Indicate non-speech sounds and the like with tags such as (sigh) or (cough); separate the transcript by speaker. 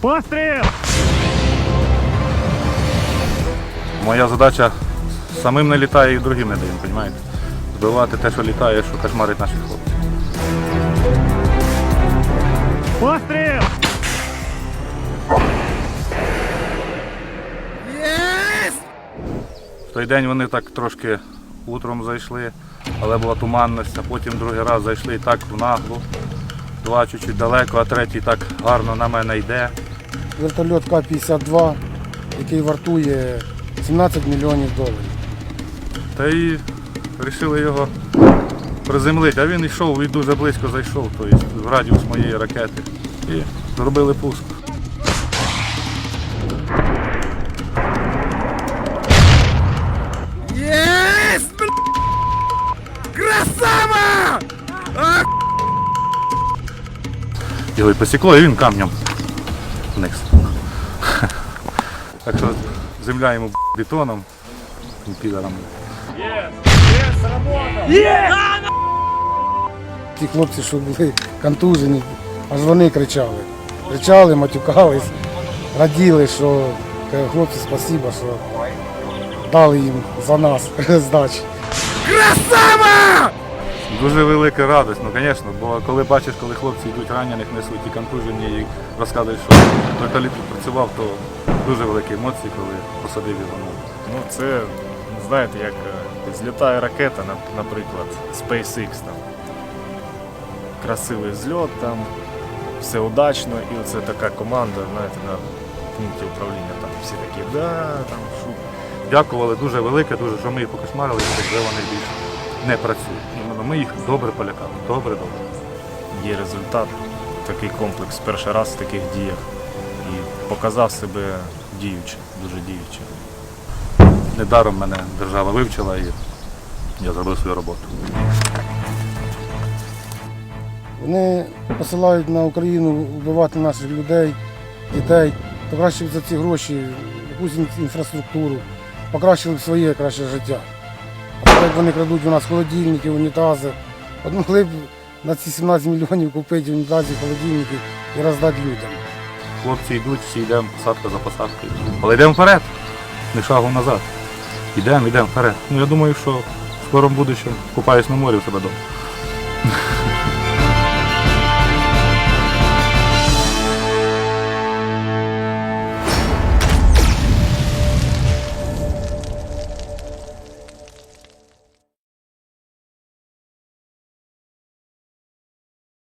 Speaker 1: Постріл!
Speaker 2: Моя задача самим не літає і другим не даємо, розумієте? Збивати те, що літає, що кошмарить наших хлопців.
Speaker 1: Постріл!
Speaker 2: В той день вони так трошки утром зайшли, але була туманність, а потім другий раз зайшли і так в наглу. Два чуть-чуть далеко, а третій так гарно на мене йде.
Speaker 3: Вертольот К-52, який вартує 17 мільйонів доларів.
Speaker 2: Та й вирішили його приземлити, а він йшов і дуже близько зайшов, тобто в радіус моєї ракети. І зробили пуск. Його і посікло, і він камнем вниз. (laughs) Так що земля йому бетоном, тим підаром.
Speaker 3: Ті хлопці, що були контужені, аж вони кричали. Кричали, матюкались, раділи, що хлопці, спасіба, що дали їм за нас (laughs) здачі.
Speaker 2: Дуже велика радість, ну звісно, бо коли бачиш, коли хлопці йдуть ранених, несуть і контужені, і розказують, що вертоліт працював, то дуже великі емоції, коли посадив його.
Speaker 4: Ну, це, знаєте, як е, злітає ракета, наприклад, SpaceX там. Красивий зльот там, все удачно, і оце така команда, знаєте, на пункті управління там всі такі, да, там шу.
Speaker 2: Дякували дуже велике, дуже, що ми їх покошмарили, якби вони більше не працюють. Іменно Ми їх добре полякали, добре, добре.
Speaker 4: Є результат, такий комплекс перший раз в таких діях. І показав себе діюче, дуже діюче.
Speaker 2: Недаром мене держава вивчила і я зробив свою роботу.
Speaker 3: Вони посилають на Україну вбивати наших людей, дітей, то краще за ці гроші якусь інфраструктуру, покращили б своє краще життя. Як вони крадуть у нас холодильники, унітази, от могли б на ці 17 мільйонів купити унітази, холодильники і роздати людям.
Speaker 2: Хлопці йдуть, всі йдемо посадка за посадкою. Але йдемо вперед, не шагу назад. Йдемо, йдемо вперед. Ну я думаю, що в скорому будущому купаюсь на морі в себе вдома.